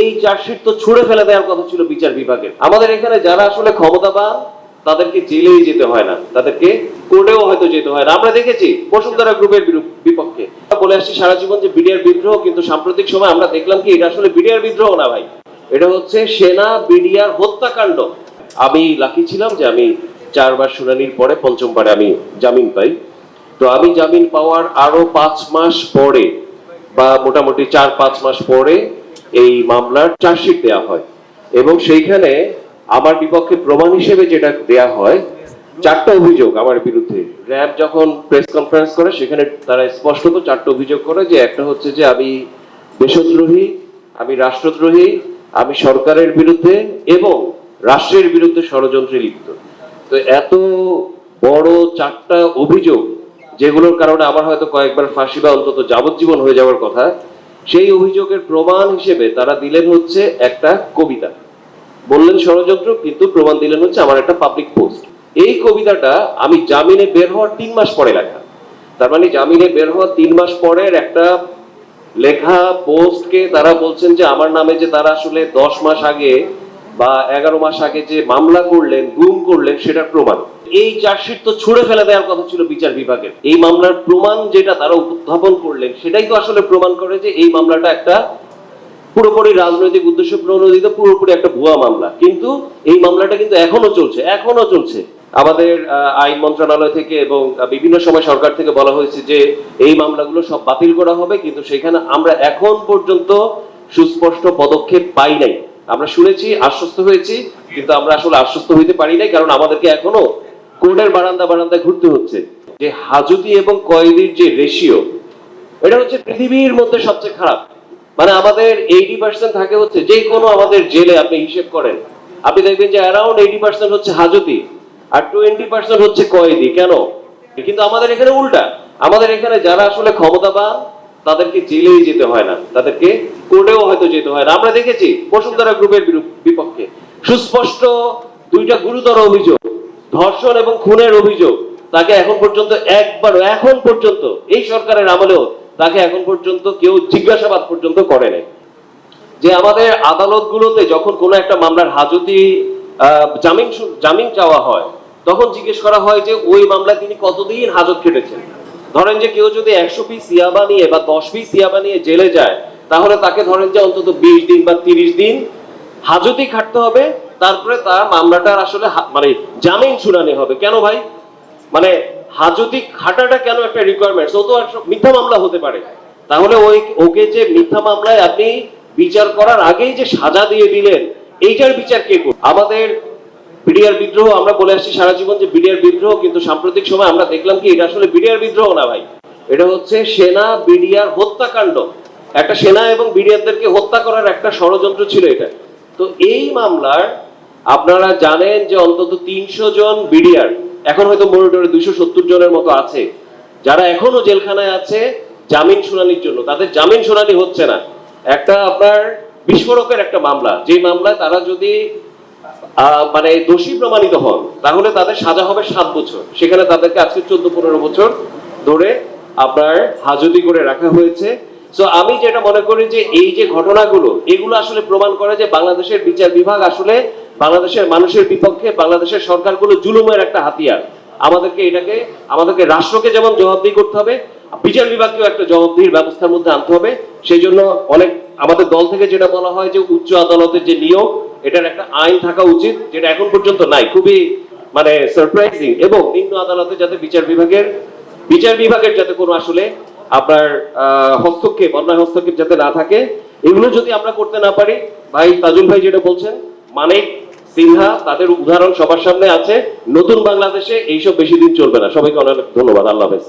এই চার্জশিট তো ছুড়ে ফেলে দেওয়ার কথা ছিল বিচার বিভাগের। আমাদের এখানে যারা আসলে ক্ষমতা ক্ষমতাবান, তাদেরকে জেলেই যেতে হয় না। তাদেরকে কোর্টেও হয়তো যেতে হয় না। আমরা দেখেছি বসুন্ধরা গ্রুপের বিপক্ষে। বলে আসছি, সারা জীবন যে বিডিআর বিদ্রোহ, কিন্তু সাম্প্রতিক সময় আমরা দেখলাম কি এটা আসলে বিডিআর বিদ্রোহ না ভাই? এটা হচ্ছে সেনা, বিডিআর হত্যাকাণ্ড। আমি লাকি ছিলাম যে আমি চারবার শুনানির পরে পঞ্চমবারে আমি জামিন পাই। তো আমি জামিন পাওয়ার আরও পাঁচ মাস পরে বা মোটামুটি চার পাঁচ মাস পরে এই মামলার চার্জশিট দেওয়া হয়। এবং সেইখানে আমার বিপক্ষে প্রমাণ হিসেবে যেটা দেয়া হয়, চারটা অভিযোগ আমার বিরুদ্ধে। র্যাব যখন প্রেস কনফারেন্স করে, সেখানে তারা স্পষ্টত চারটা অভিযোগ করে যে একটা হচ্ছে যে আমি দেশদ্রোহী, আমি রাষ্ট্রদ্রোহী, আমি সরকারের বিরুদ্ধে এবং রাষ্ট্রের বিরুদ্ধে ষড়যন্ত্রে লিপ্ত। তো এত বড় চারটা অভিযোগ, যেগুলোর কারণে আমার হয়তো কয়েকবার ফাঁসি বা অন্তত যাবজ্জীবন হয়ে যাওয়ার কথা সেই অভিযোগের প্রমাণ হিসেবে তারা দিলেন হচ্ছে একটা কবিতা। বললেন ষড়যন্ত্র, কিন্তু প্রমাণ দিলেন হচ্ছে আমার একটা পাবলিক পোস্ট এই কবিতাটা আমি জামিনে বের হওয়ার তিন মাস পরে লেখা। তার মানে জামিনে বের হওয়ার তিন মাস পরের একটা লেখা পোস্টকে তারা বলছেন যে আমার নামে যে তারা আসলে দশ মাস আগে বা এগারো মাস আগে যে মামলা করলেন, গুম করলেন, সেটার প্রমাণ। এই চার্জশিট তো ছুড়ে ফেলে দেওয়ার কথা ছিল বিচার বিভাগের। এই মামলার প্রমাণ যেটা তারা উত্থাপন করলেন, সেটাই তো আসলে প্রমাণ করে যে এই মামলাটা একটা পুরোপুরি রাজনৈতিক উদ্দেশ্য প্রণোদিত, পুরোপুরি একটা ভুয়া মামলা। কিন্তু এই মামলাটা কিন্তু এখনও চলছে এখনও চলছে। আমাদের আইন মন্ত্রণালয় থেকে এবং বিভিন্ন সময় সরকার থেকে বলা হয়েছে যে এই মামলাগুলো সব বাতিল করা হবে, কিন্তু সেখানে আমরা এখন পর্যন্ত সুস্পষ্ট পদক্ষেপ পাই নাই। আমরা শুনেছি, আশ্বস্ত হয়েছি, কিন্তু আমরা আসলে আশ্বস্ত হইতে পারি নাই, কারণ আমাদেরকে এখনও কোর্টের বারান্দা বারান্দায় ঘুরতে হচ্ছে। যে হাজতি এবং কয়েদির যে রেশিও এটা হচ্ছে পৃথিবীর মধ্যে সবচেয়ে খারাপ। মানে আমাদের এইটি পার্সেন্ট থাকে হচ্ছে যে কোনো আমাদের জেলে আপনি হিসেব করেন। আপনি দেখবেন যে অ্যারাউন্ড এইটি পার্সেন্ট হচ্ছে হাজতি আর টোয়েন্টি পার্সেন্ট হচ্ছে কয়েদি। কেন? কিন্তু আমাদের এখানে উল্টা। আমাদের এখানে যারা আসলে ক্ষমতাবান, তাদেরকে জেলেই যেতে হয় না। তাদেরকে কোর্টেও হয়তো যেতে হয় না। আমরা দেখেছি বসুন্ধরা গ্রুপের বিপক্ষে। সুস্পষ্ট দুইটা গুরুতর অভিযোগ। ধর্ষণ এবং খুনের অভিযোগ, তাকে এখন পর্যন্ত একবার এখন পর্যন্ত, এই সরকারের আমলেও তাকে এখন পর্যন্ত কেউ জিজ্ঞাসাবাদ পর্যন্ত করে নাই। যে আমাদের আদালতগুলোতে যখন কোনো একটা মামলার হাজতি জামিন জামিন চাওয়া হয়, তখন জিজ্ঞেস করা হয় যে ওই মামলায় তিনি কতদিন হাজত খেটেছেন? ধরেন যে কেউ যদি একশো পিস ইয়াবা নিয়ে বা দশ পিস ইয়াবা নিয়ে জেলে যায়, তাহলে তাকে ধরেন যে অন্তত বিশ দিন বা তিরিশ দিন হাজতি খাটতে হবে তারপরে তার মামলাটার আসলে মানে জামিন শুনানি হবে। কেন ভাই? মানে হাজতি খাটাটা কেন একটা রিকোয়ারমেন্ট ও তো মিথ্যা মামলা হতে পারে। তাহলে ওই ওকে যে মিথ্যা মামলায় আপনি বিচার করার আগেই যে সাজা দিয়ে দিলেন, এইটার বিচার কে করবে? আমাদের বিডিআর বিদ্রোহ, আমরা বলে আসছি সারা জীবন যে বিডিআর বিদ্রোহ, কিন্তু সাম্প্রতিক সময় আমরা দেখলাম কি এটা আসলে বিডিআর বিদ্রোহ না ভাই। এটা হচ্ছে সেনা বিডিআর হত্যাকাণ্ড। একটা সেনা এবং বিডিআরদেরকে হত্যা করার একটা ষড়যন্ত্র ছিল এটা। তো এই মামলার আপনারা জানেন যে অন্তত তিনশো জন বিডিআর, এখন হয়তো মনিটরে দুইশো সত্তর জনের মতো আছে, যারা এখনও জেলখানায় আছে জামিন শুনানির জন্য। তাদের জামিন শুনানি হচ্ছে না। একটা আপনার বিস্ফোরকের একটা মামলা। যে মামলায় তারা যদি মানে দোষী প্রমাণিত হন, তাহলে তাদের সাজা হবে সাত বছর। সেখানে তাদেরকে আজকে চোদ্দ, পনেরো বছর ধরে আপনার হাজতি করে রাখা হয়েছে। সো আমি যেটা মনে করি যে এই যে ঘটনাগুলো, এগুলো আসলে প্রমাণ করে যে বাংলাদেশের বিচার বিভাগ আসলে বাংলাদেশের মানুষের বিপক্ষে বাংলাদেশের সরকারগুলো জুলুমের একটা হাতিয়ার। আমাদেরকে এটাকে, আমাদেরকে রাষ্ট্রকে যেমন জবাবদিহি করতে হবে বিচার বিভাগকেও একটা জবাবদিহির ব্যবস্থার মধ্যে আনতে হবে। সেই জন্য অনেক, আমাদের দল থেকে যেটা বলা হয় যে উচ্চ আদালতের যে নিয়োগ এটার একটা আইন থাকা উচিত, যেটা এখন পর্যন্ত নাই। খুবই মানে সারপ্রাইজিং এবং নিম্ন আদালতে যাতে বিচার বিভাগের বিচার বিভাগের যাতে কোনো আসলে আপনার হস্তক্ষেপ, অন্যায় হস্তক্ষেপ যাতে না থাকে, এগুলো যদি আমরা করতে না পারি, ভাই তাজুল ভাই যেটা বলছেন মানিক সিনহা, তাদের উদাহরণ সবার সামনে আছে। নতুন বাংলাদেশে এইসব বেশি দিন চলবে না। সবাইকে অনেক ধন্যবাদ। আল্লাহ হাফেজ।